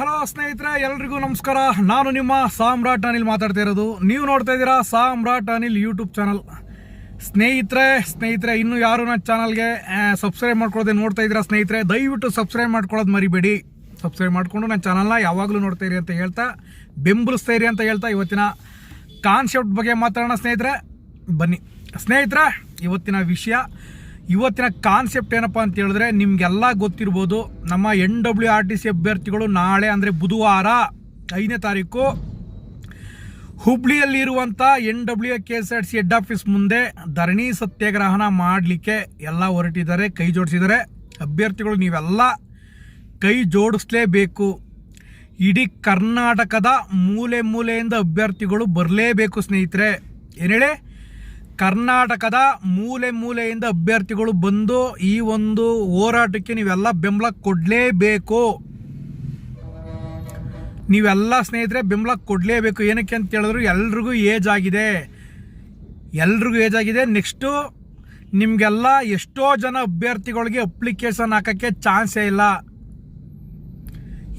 Hello ಸ್ನೇಹಿತರೆ, ಎಲ್ರಿಗೂ ನಮಸ್ಕಾರ. ನಾನು ನಿಮ್ಮ ಸಾಮ್ರಾಟ್ ಅನಿಲ್ ಮಾತಾಡ್ತಾ ಇರೋದು. ನೀವು ನೋಡ್ತಾ ಇದ್ದೀರಾ ಸಾಮ್ರಾಟ್ ಅನಿಲ್ ಯೂಟ್ಯೂಬ್ ಚಾನಲ್ ಸ್ನೇಹಿತರೆ ಸ್ನೇಹಿತರೆ, ಇನ್ನು ಯಾರು ನನ್ನ ಚಾನಲ್ಗೆ ಸಬ್ಸ್ಕ್ರೈಬ್ ಮಾಡ್ಕೊಳ್ಳೋದೆ ನೋಡ್ತಾ ಇದ್ದೀರಾ ಸ್ನೇಹಿತರೆ, ದಯವಿಟ್ಟು ಸಬ್ಸ್ಕ್ರೈಬ್ ಮಾಡ್ಕೊಳ್ಳೋದು ಮರಿಬೇಡಿ. ಸಬ್ಸ್ಕ್ರೈಬ್ ಮಾಡಿಕೊಂಡು ನನ್ನ ಚಾನಲ್ನ ಯಾವಾಗಲೂ ನೋಡ್ತಾ ಇರಿ ಅಂತ ಹೇಳ್ತಾ, ಬೆಂಬಲಿಸ್ತಾ ಇರಿ ಅಂತ ಹೇಳ್ತಾ ಇವತ್ತಿನ ಕಾನ್ಸೆಪ್ಟ್ ಬಗ್ಗೆ ಮಾತಾಡೋಣ ಸ್ನೇಹಿತರೆ. ಬನ್ನಿ. ಸ್ನೇಹಿತರೆ, ಇವತ್ತಿನ ವಿಷಯ ಇವತ್ತಿನ ಕಾನ್ಸೆಪ್ಟ್ ಏನಪ್ಪ ಅಂತ ಹೇಳಿದ್ರೆ ನಿಮಗೆಲ್ಲ ಗೊತ್ತಿರ್ಬೋದು, ನಮ್ಮ N W R T C ಅಭ್ಯರ್ಥಿಗಳು ನಾಳೆ ಅಂದರೆ ಬುಧವಾರ ಐದನೇ ತಾರೀಕು ಹುಬ್ಳಿಯಲ್ಲಿರುವಂಥ N W K S R C head office ಮುಂದೆ ಧರಣಿ ಸತ್ಯಾಗ್ರಹನ ಮಾಡಲಿಕ್ಕೆ ಎಲ್ಲ ಹೊರಟಿದ್ದಾರೆ, ಕೈ ಜೋಡಿಸಿದ್ದಾರೆ. ಅಭ್ಯರ್ಥಿಗಳು ನೀವೆಲ್ಲ ಕೈ ಜೋಡಿಸ್ಲೇಬೇಕು. ಇಡೀ ಕರ್ನಾಟಕದ ಮೂಲೆ ಮೂಲೆಯಿಂದ ಅಭ್ಯರ್ಥಿಗಳು ಬರಲೇಬೇಕು ಸ್ನೇಹಿತರೆ. ಏನೇಳೆ ಕರ್ನಾಟಕದ ಮೂಲೆ ಮೂಲೆಯಿಂದ ಅಭ್ಯರ್ಥಿಗಳು ಬಂದು ಈ ಒಂದು ಹೋರಾಟಕ್ಕೆ ನೀವೆಲ್ಲ ಬೆಂಬಲ ಕೊಡಲೇಬೇಕು. ನೀವೆಲ್ಲ ಸ್ನೇಹಿತರೆ ಬೆಂಬಲ ಕೊಡಲೇಬೇಕು. ಏನಕ್ಕೆ ಅಂತ ಹೇಳಿದ್ರು ಎಲ್ರಿಗೂ ಏಜ್ ಆಗಿದೆ. ಎಲ್ರಿಗೂ ಏಜ್ ಆಗಿದೆ. ನೆಕ್ಸ್ಟು ನಿಮಗೆಲ್ಲ ಎಷ್ಟೋ ಜನ ಅಭ್ಯರ್ಥಿಗಳಿಗೆ ಅಪ್ಲಿಕೇಶನ್ ಹಾಕೋಕ್ಕೆ ಚಾನ್ಸೇ ಇಲ್ಲ.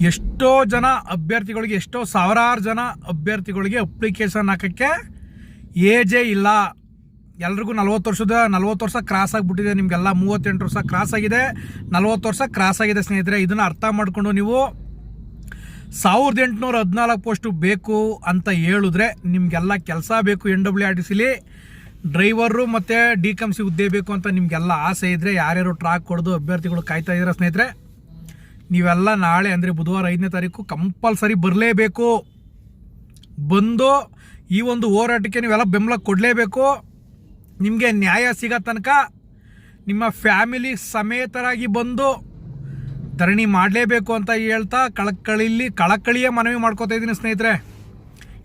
ಎಷ್ಟೋ ಜನ ಅಭ್ಯರ್ಥಿಗಳಿಗೆ, ಎಷ್ಟೋ ಸಾವಿರಾರು ಜನ ಅಭ್ಯರ್ಥಿಗಳಿಗೆ ಅಪ್ಲಿಕೇಶನ್ ಹಾಕೋಕ್ಕೆ ಏಜೇ ಇಲ್ಲ. ಎಲ್ರಿಗೂ ನಲ್ವತ್ತು ವರ್ಷದ ನಲ್ವತ್ತು ವರ್ಷ ಕ್ರಾಸ್ ಆಗಿಬಿಟ್ಟಿದೆ. ನಿಮಗೆಲ್ಲ ಮೂವತ್ತೆಂಟು ವರ್ಷ ಕ್ರಾಸ್ ಆಗಿದೆ. ನಲ್ವತ್ತು ವರ್ಷ ಕ್ರಾಸ್ ಆಗಿದೆ ಸ್ನೇಹಿತರೆ. ಇದನ್ನು ಅರ್ಥ ಮಾಡಿಕೊಂಡು ನೀವು ಸಾವಿರದ ಎಂಟುನೂರ ಹದಿನಾಲ್ಕು ಪೋಸ್ಟು ಬೇಕು ಅಂತ ಹೇಳಿದ್ರೆ ನಿಮಗೆಲ್ಲ ಕೆಲಸ ಬೇಕು ಎನ್ ಡಬ್ಲ್ಯೂ ಆರ್ ಟಿ ಸಿಲಿ ಡ್ರೈವರು ಮತ್ತು ಡಿ ಕಮ್ ಸಿ ಹುದ್ದೆ ಬೇಕು ಅಂತ ನಿಮಗೆಲ್ಲ ಆಸೆ ಇದ್ದರೆ ಯಾರ್ಯಾರು ಟ್ರಾಕ್ ಕೊಡೋದು, ಅಭ್ಯರ್ಥಿಗಳು ಕಾಯ್ತಾ ಇದ್ದೀರಾ ಸ್ನೇಹಿತರೆ? ನೀವೆಲ್ಲ ನಾಳೆ ಅಂದರೆ ಬುಧವಾರ ಐದನೇ ತಾರೀಕು ಕಂಪಲ್ಸರಿ ಬರಲೇಬೇಕು. ಬಂದು ಈ ಒಂದು ಹೋರಾಟಕ್ಕೆ ನೀವೆಲ್ಲ ಬೆಂಬಲ ಕೊಡಲೇಬೇಕು. ನಿಮಗೆ ನ್ಯಾಯ ಸಿಗೋ ತನಕ ನಿಮ್ಮ ಫ್ಯಾಮಿಲಿ ಸಮೇತರಾಗಿ ಬಂದು ಧರಣಿ ಮಾಡಲೇಬೇಕು ಅಂತ ಹೇಳ್ತಾ ಕಳಕಳಿಲಿ, ಕಳಕಳಿಯೇ ಮನವಿ ಮಾಡ್ಕೋತಾ ಇದ್ದೀನಿ ಸ್ನೇಹಿತರೆ.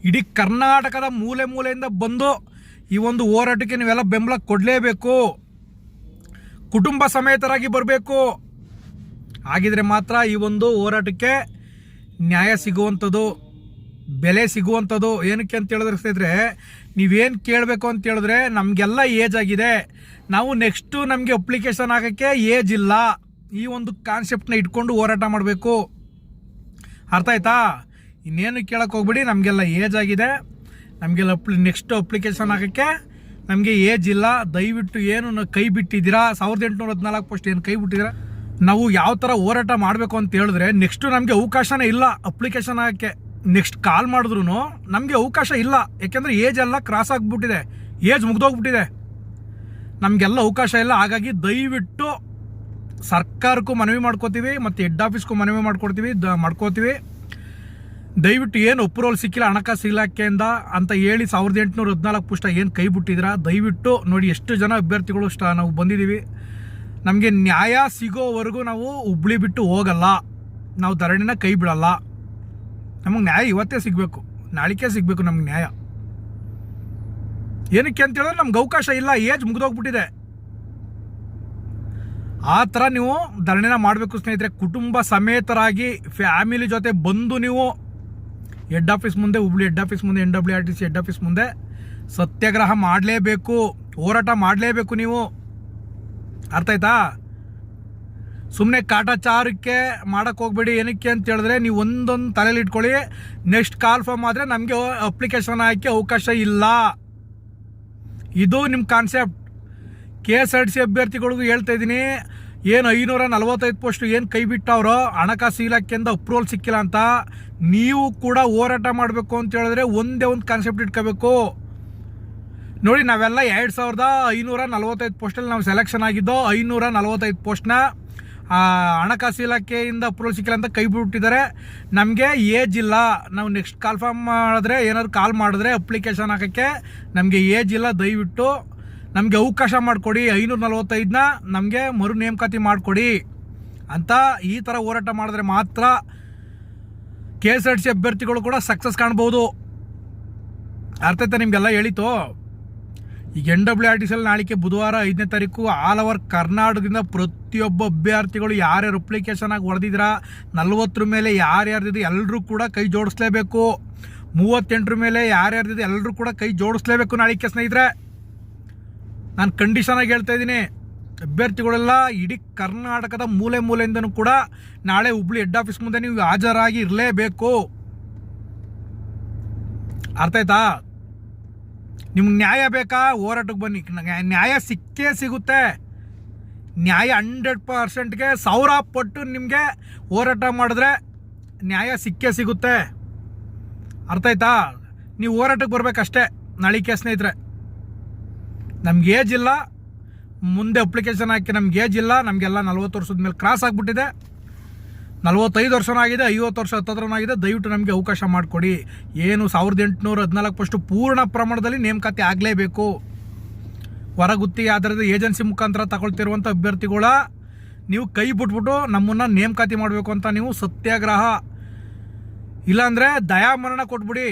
ಇಡೀ ಕರ್ನಾಟಕದ ಮೂಲೆ ಮೂಲೆಯಿಂದ ಬಂದು ಈ ಒಂದು ಹೋರಾಟಕ್ಕೆ ನೀವೆಲ್ಲ ಬೆಂಬಲ ಕೊಡಲೇಬೇಕು. ಕುಟುಂಬ ಸಮೇತರಾಗಿ ಬರಬೇಕು. ಆಗಿದ್ರೆ ಮಾತ್ರ ಈ ಒಂದು ಹೋರಾಟಕ್ಕೆ ನ್ಯಾಯ ಸಿಗುವಂಥದ್ದು. ಬೆಲೆ ಸಿಗುವಂಥದ್ದು ಏನಕ್ಕೆ ಅಂತ ಹೇಳಿದ್ರೆ ಸ್ನೇಹಿತರೆ, ನೀವೇನು ಕೇಳಬೇಕು ಅಂತ ಹೇಳಿದ್ರೆ ನಮಗೆಲ್ಲ ಏಜ್ ಆಗಿದೆ. ನಾವು ನೆಕ್ಸ್ಟು ನಮಗೆ ಅಪ್ಲಿಕೇಶನ್ ಹಾಕೋಕ್ಕೆ ಏಜ್ ಇಲ್ಲ. ಈ ಒಂದು ಕಾನ್ಸೆಪ್ಟನ್ನ ಇಟ್ಕೊಂಡು ಹೋರಾಟ ಮಾಡಬೇಕು. ಅರ್ಥ ಆಯ್ತಾ? ಇನ್ನೇನು ಕೇಳೋಕ್ಕೆ ಹೋಗ್ಬಿಡಿ, ನಮಗೆಲ್ಲ ಏಜ್ ಆಗಿದೆ. ನಮಗೆಲ್ಲ ಅಪ್ಲಿ ನೆಕ್ಸ್ಟ್ ಅಪ್ಲಿಕೇಶನ್ ಹಾಕೋಕ್ಕೆ ನಮಗೆ ಏಜ್ ಇಲ್ಲ. ದಯವಿಟ್ಟು ಏನು ಕೈ ಬಿಟ್ಟಿದ್ದೀರಾ? ಸಾವಿರದ ಎಂಟುನೂರ ಹದಿನಾಲ್ಕು ಪೋಸ್ಟ್ ಏನು ಕೈ ಬಿಟ್ಟಿದ್ದೀರಾ? ನಾವು ಯಾವ ಥರ ಹೋರಾಟ ಮಾಡಬೇಕು ಅಂತ ಹೇಳಿದ್ರೆ ನೆಕ್ಸ್ಟು ನಮಗೆ ಅವಕಾಶನೇ ಇಲ್ಲ ಅಪ್ಲಿಕೇಶನ್ ಹಾಕೋಕ್ಕೆ. ನೆಕ್ಸ್ಟ್ ಕಾಲ್ ಮಾಡಿದ್ರು ನಮಗೆ ಅವಕಾಶ ಇಲ್ಲ. ಯಾಕೆಂದರೆ ಏಜ್ ಎಲ್ಲ ಕ್ರಾಸ್ ಆಗಿಬಿಟ್ಟಿದೆ. ಏಜ್ ಮುಗ್ದೋಗ್ಬಿಟ್ಟಿದೆ. ನಮಗೆಲ್ಲ ಅವಕಾಶ ಇಲ್ಲ. ಹಾಗಾಗಿ ದಯವಿಟ್ಟು ಸರ್ಕಾರಕ್ಕೂ ಮನವಿ ಮಾಡ್ಕೋತೀವಿ, ಮತ್ತು ಹೆಡ್ ಆಫೀಸ್ಗೂ ಮನವಿ ಮಾಡ್ಕೊಡ್ತೀವಿ, ದ ಮಾಡ್ಕೋತೀವಿ. ದಯವಿಟ್ಟು ಏನು ಅಪ್ರೂವಲ್ ಸಿಕ್ಕಿಲ್ಲ, ಹಣಕಾಸು ಇಲಾಖೆಯಿಂದ ಅಂತ ಹೇಳಿ ಸಾವಿರದ ಎಂಟುನೂರ ಹದಿನಾಲ್ಕು ಪುಷ್ಟ ಏನು ಕೈ ಬಿಟ್ಟಿದ್ದೀರಾ? ದಯವಿಟ್ಟು ನೋಡಿ ಎಷ್ಟು ಜನ ಅಭ್ಯರ್ಥಿಗಳು ಸ್ಟ ನಾವು ಬಂದಿದ್ದೀವಿ. ನಮಗೆ ನ್ಯಾಯ ಸಿಗೋವರೆಗೂ ನಾವು ಹುಬ್ಳಿ ಬಿಟ್ಟು ಹೋಗಲ್ಲ. ನಾವು ಧರಣಿನ ಕೈ ಬಿಡಲ್ಲ. ನಮಗೆ ನ್ಯಾಯ ಇವತ್ತೇ ಸಿಗಬೇಕು, ನಾಳಿಕೆ ಸಿಗಬೇಕು ನಮ್ಗೆ ನ್ಯಾಯ. ಏನಕ್ಕೆ ಅಂತ ಹೇಳಿದ್ರೆ ನಮ್ಗೆ ಅವಕಾಶ ಇಲ್ಲ, ಏಜ್ ಮುಗಿದೋಗ್ಬಿಟ್ಟಿದೆ. ಆ ಥರ ನೀವು ಧರಣಿನ ಮಾಡಬೇಕು ಸ್ನೇಹಿತರೆ, ಕುಟುಂಬ ಸಮೇತರಾಗಿ ಫ್ಯಾಮಿಲಿ ಜೊತೆ ಬಂದು ನೀವು ಹೆಡ್ ಆಫೀಸ್ ಮುಂದೆ, ಹುಬ್ಳಿ ಹೆಡ್ ಆಫೀಸ್ ಮುಂದೆ N W R T C head office ಮುಂದೆ ಸತ್ಯಾಗ್ರಹ ಮಾಡಲೇಬೇಕು, ಹೋರಾಟ ಮಾಡಲೇಬೇಕು ನೀವು. ಅರ್ಥ ಆಯ್ತಾ? ಸುಮ್ಮನೆ ಕಾಟಾಚಾರಕ್ಕೆ ಮಾಡಕ್ಕೆ ಹೋಗ್ಬೇಡಿ, ಏನಕ್ಕೆ ಅಂತ ಹೇಳಿದ್ರೆ ನೀವು ಒಂದೊಂದು ತಲೆಯಲ್ಲಿ ಇಟ್ಕೊಳ್ಳಿ. ನೆಕ್ಸ್ಟ್ ಕಾಲ್ ಫಾರ್ಮ್ ಆದರೆ ನಮಗೆ ಅಪ್ಲಿಕೇಶನ್ ಹಾಕಿ ಅವಕಾಶ ಇಲ್ಲ. ಇದು ನಿಮ್ಮ concept K S R T C ಅಭ್ಯರ್ಥಿಗಳಿಗೂ ಹೇಳ್ತಾ ಇದ್ದೀನಿ, ಏನು ಐನೂರ ನಲವತ್ತೈದು ಪೋಸ್ಟ್ ಏನು ಕೈ ಬಿಟ್ಟವ್ರೋ, ಹಣಕಾಸು ಇಲಾಖೆಯಿಂದ ಅಪ್ರೂವಲ್ ಸಿಕ್ಕಿಲ್ಲ ಅಂತ ನೀವು ಕೂಡ ಹೋರಾಟ ಮಾಡಬೇಕು ಅಂತ ಹೇಳಿದ್ರೆ ಒಂದೇ ಒಂದು ಕಾನ್ಸೆಪ್ಟ್ ಇಟ್ಕೋಬೇಕು. ನೋಡಿ, ನಾವೆಲ್ಲ ಎರಡು ಸಾವಿರದ ಐನೂರ ನಲ್ವತ್ತೈದು ಪೋಸ್ಟಲ್ಲಿ ನಾವು ಸೆಲೆಕ್ಷನ್ ಆಗಿದ್ದೋ ಐನೂರ ನಲವತ್ತೈದು ಪೋಸ್ಟ್ನ ಹಣಕಾಸು ಇಲಾಖೆಯಿಂದ ಅಪ್ರೂವಲ್ ಸಿಕ್ಕಿಲ್ಲ ಅಂತ ಕೈ ಬಿಟ್ಟಿದ್ದಾರೆ ನಮಗೆ ಏಜ್ ಇಲ್ಲ. ನಾವು ನೆಕ್ಸ್ಟ್ ಕಾಲ್ ಫಾರ್ಮ್ ಮಾಡಿದ್ರೆ, ಏನಾದ್ರು ಕಾಲ್ ಮಾಡಿದ್ರೆ ಅಪ್ಲಿಕೇಶನ್ ಹಾಕೋಕ್ಕೆ ನಮಗೆ ಏಜ್ ಇಲ್ಲ, ದಯವಿಟ್ಟು ನಮಗೆ ಅವಕಾಶ ಮಾಡಿಕೊಡಿ. ಐನೂರ ನಲ್ವತ್ತೈದನ್ನ ನಮಗೆ ಮರು ನೇಮಕಾತಿ ಮಾಡಿಕೊಡಿ ಅಂತ ಈ ಥರ ಹೋರಾಟ ಮಾಡಿದ್ರೆ ಮಾತ್ರ K S R T C ಅಭ್ಯರ್ಥಿಗಳು ಕೂಡ ಸಕ್ಸಸ್ ಕಾಣ್ಬೋದು. ಅರ್ಥೈತೆ ನಿಮಗೆಲ್ಲ ಹೇಳಿತು ಈಗ N W R T C ನಾಳಿಕೆ ಬುಧವಾರ ಐದನೇ ತಾರೀಕು ಆಲ್ ಓವರ್ ಕರ್ನಾಟಕದಿಂದ ಪ್ರತಿಯೊಬ್ಬ ಅಭ್ಯರ್ಥಿಗಳು ಯಾರ್ಯಾರು ಅಪ್ಲಿಕೇಶನ್ ಆಗಿ ಹೊಡೆದಿದ್ರ, ನಲ್ವತ್ತರ ಮೇಲೆ ಯಾರ್ಯಾರ್ದಿದೆ ಎಲ್ಲರೂ ಕೂಡ ಕೈ ಜೋಡಿಸ್ಲೇಬೇಕು. ಮೂವತ್ತೆಂಟರ ಮೇಲೆ ಯಾರ್ಯಾರ್ದಿದೆ ಎಲ್ಲರೂ ಕೂಡ ಕೈ ಜೋಡಿಸ್ಲೇಬೇಕು ನಾಳಿಕೆ ಸ್ನೇಹಿತರೆ. ನಾನು ಕಂಡೀಷನ್ ಆಗಿ ಹೇಳ್ತಾ ಇದ್ದೀನಿ. ಅಭ್ಯರ್ಥಿಗಳೆಲ್ಲ ಇಡೀ ಕರ್ನಾಟಕದ ಮೂಲೆ ಮೂಲೆಯಿಂದನೂ ಕೂಡ ನಾಳೆ ಹುಬ್ಳಿ ಹೆಡ್ ಆಫೀಸ್ ಮುಂದೆ ನೀವು ಹಾಜರಾಗಿ ಇರಲೇಬೇಕು. ಅರ್ಥ ನಿಮ್ಗೆ ನ್ಯಾಯ ಬೇಕಾ? ಹೋರಾಟಕ್ಕೆ ಬನ್ನಿ. ನ್ಯಾಯ- ಸಿಕ್ಕೇ ಸಿಗುತ್ತೆ. ನ್ಯಾಯ ಹಂಡ್ರೆಡ್ ಪರ್ಸೆಂಟ್ಗೆ ಸಾವಿರ ಪಟ್ಟು ನಿಮಗೆ ಹೋರಾಟ ಮಾಡಿದ್ರೆ ನ್ಯಾಯ ಸಿಕ್ಕೇ ಸಿಗುತ್ತೆ. ಅರ್ಥ ಆಯ್ತಾ? ನೀವು ಹೋರಾಟಕ್ಕೆ ಬರಬೇಕಷ್ಟೇ, ನಳಿಕೆ ಸ್ನೇಹಿತರೆ. ನಮ್ಗೆ ಏಜ್ ಇಲ್ಲ. ಮುಂದೆ ಅಪ್ಲಿಕೇಶನ್ ಹಾಕಿ ನಮ್ಗೆ ಏಜ್ ಇಲ್ಲ. ನಮಗೆಲ್ಲ ನಲ್ವತ್ತು ವರ್ಷದ ಮೇಲೆ ಕ್ರಾಸ್ ಆಗಿಬಿಟ್ಟಿದೆ. ನಲ್ವತ್ತೈದು ವರ್ಷನೂ ಆಗಿದೆ ಐವತ್ತು ವರ್ಷ ಹತ್ತತ್ರನೂ ಆಗಿದೆ ದಯವಿಟ್ಟು ನಮಗೆ ಅವಕಾಶ ಮಾಡಿಕೊಡಿ. ಏನು ಸಾವಿರದ ಎಂಟುನೂರ ಹದಿನಾಲ್ಕು ಪಷ್ಟು ಪೂರ್ಣ ಪ್ರಮಾಣದಲ್ಲಿ ನೇಮಕಾತಿ ಆಗಲೇಬೇಕು. ಹೊರಗುತ್ತಿ ಆಧಾರದ ಏಜೆನ್ಸಿ ಮುಖಾಂತರ ತಗೊಳ್ತಿರುವಂಥ ಅಭ್ಯರ್ಥಿಗಳ ನೀವು ಕೈ ಬಿಟ್ಬಿಟ್ಟು ನಮ್ಮನ್ನು ನೇಮಕಾತಿ ಮಾಡಬೇಕು ಅಂತ ನೀವು ಸತ್ಯಾಗ್ರಹ. ಇಲ್ಲಾಂದರೆ ದಯಾಮರಣ ಕೊಟ್ಬಿಡಿ.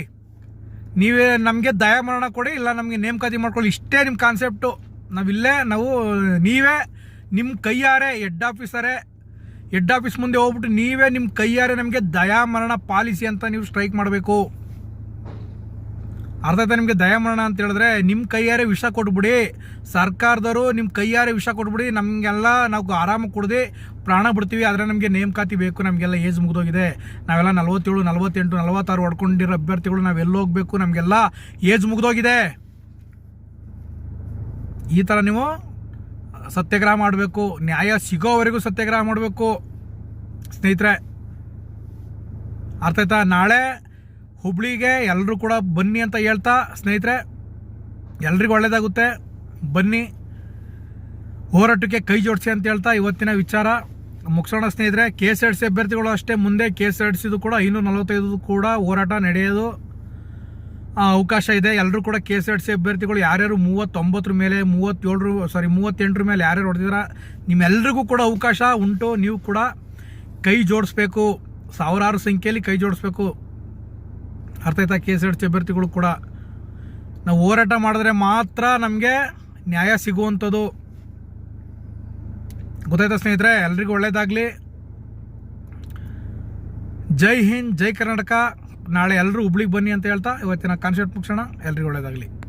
ನೀವೇ ನಮಗೆ ದಯಾಮರಣ ಕೊಡಿ, ಇಲ್ಲ ನಮಗೆ ನೇಮಕಾತಿ ಮಾಡ್ಕೊಳ್ಳಿ. ಇಷ್ಟೇ ನಿಮ್ಮ ಕಾನ್ಸೆಪ್ಟು ನಾವಿಲ್ಲೇ, ನಾವು ನೀವೇ ನಿಮ್ಮ ಕೈಯಾರೆ ಹೆಡ್ ಆಫೀಸರೇ ಹೆಡ್ ಆಫೀಸ್ ಮುಂದೆ ಹೋಗ್ಬಿಟ್ಟು ನೀವೇ ನಿಮ್ಮ ಕೈಯಾರೆ ನಮಗೆ ದಯಾಮರಣ ಪಾಲಿಸಿ ಅಂತ ನೀವು ಸ್ಟ್ರೈಕ್ ಮಾಡಬೇಕು. ಅರ್ಥ ಆಯ್ತಾ ನಿಮಗೆ ದಯಾಮರಣ ಅಂತ ಹೇಳಿದ್ರೆ ನಿಮ್ಮ ಕೈಯಾರೆ ವಿಷ ಕೊಟ್ಬಿಡಿ. ಸರ್ಕಾರದವರು ನಿಮ್ಮ ಕೈಯಾರೆ ವಿಷ ಕೊಟ್ಬಿಡಿ, ನಮಗೆಲ್ಲ ನಾವು ಆರಾಮ ಕುಡ್ದು ಪ್ರಾಣ ಬಿಡ್ತೀವಿ, ಆದರೆ ನಮಗೆ ನೇಮಕಾತಿ ಬೇಕು, ನಮಗೆಲ್ಲ ಏಜ್ ಮುಗಿದೋಗಿದೆ. ನಾವೆಲ್ಲ ನಲ್ವತ್ತೇಳು, ನಲ್ವತ್ತೆಂಟು, ನಲ್ವತ್ತಾರು ಹೊಡ್ಕೊಂಡಿರೋ ಅಭ್ಯರ್ಥಿಗಳು, ನಾವು ಎಲ್ಲೋಗಬೇಕು ನಮಗೆಲ್ಲ ಏಜ್ ಮುಗಿದೋಗಿದೆ. ಈ ಥರ ನೀವು ಸತ್ಯಾಗ್ರಹ ಮಾಡಬೇಕು, ನ್ಯಾಯ ಸಿಗೋವರೆಗೂ ಸತ್ಯಾಗ್ರಹ ಮಾಡಬೇಕು. ಸ್ನೇಹಿತರೆ, ಅರ್ಥ ಆಯ್ತಾ? ನಾಳೆ ಹುಬ್ಳಿಗೆ ಎಲ್ಲರೂ ಕೂಡ ಬನ್ನಿ ಅಂತ ಹೇಳ್ತಾ, ಸ್ನೇಹಿತರೆ, ಎಲ್ರಿಗೂ ಒಳ್ಳೇದಾಗುತ್ತೆ. ಬನ್ನಿ. ಹೋರಾಟಕ್ಕೆ ಕೈ ಜೋಡಿಸಿ ಅಂತ ಹೇಳ್ತಾ ಇವತ್ತಿನ ವಿಚಾರ. ಮುಗಿಸೋಣ ಸ್ನೇಹಿತರೆ ಕೆ ಎಸ್ ಎಡ್ ಅಭ್ಯರ್ಥಿಗಳು ಅಷ್ಟೇ ಮುಂದೆ ಕೆ ಎಸ್ ಎಡ್ ಕೂಡ ಐನೂರ ನಲವತ್ತೈದು ಕೂಡ ಹೋರಾಟ ನಡೆಯೋದು. ಅವಕಾಶ ಇದೆ. ಎಲ್ಲರೂ ಕೂಡ ಕೆ ಎಸ್ ಆರ್ ಸಿ ಅಭ್ಯರ್ಥಿಗಳು ಯಾರ್ಯಾರು ಮೂವತ್ತೊಂಬತ್ತರ ಮೇಲೆ, ಮೂವತ್ತೇಳರು ಸಾರಿ ಮೂವತ್ತೆಂಟರ ಮೇಲೆ ಯಾರ್ಯಾರು ಹೊಡೆದಿದ್ರ ನಿಮ್ಮೆಲ್ಲರಿಗೂ ಕೂಡ ಅವಕಾಶ ಉಂಟು. ನೀವು ಕೂಡ ಕೈ ಜೋಡಿಸ್ಬೇಕು. ಸಾವಿರಾರು ಸಂಖ್ಯೆಯಲ್ಲಿ ಕೈ ಜೋಡಿಸ್ಬೇಕು. ಅರ್ಥ ಆಯ್ತಾ? ಕೆ ಎಸ್ ಆರ್ ಸಿ ಅಭ್ಯರ್ಥಿಗಳು ಕೂಡ. ನಾವು ಹೋರಾಟ ಮಾಡಿದ್ರೆ ಮಾತ್ರ ನಮಗೆ ನ್ಯಾಯ ಸಿಗುವಂಥದ್ದು. ಗೊತ್ತಾಯ್ತಾ ಸ್ನೇಹಿತರೆ? ಎಲ್ರಿಗೂ ಒಳ್ಳೆಯದಾಗಲಿ ಜೈ ಹಿಂದ್, ಜೈ ಕರ್ನಾಟಕ. ನಾಳೆ ಎಲ್ಲರೂ ಹುಬ್ಳಿಗೆ ಬನ್ನಿ ಅಂತ ಹೇಳ್ತಾ ಇವತ್ತಿನ ಕಾನ್ಸೆಪ್ಟ್ ಮುಗಿಸೋಣ. ಎಲ್ರಿಗೂ ಒಳ್ಳೇದಾಗಲಿ.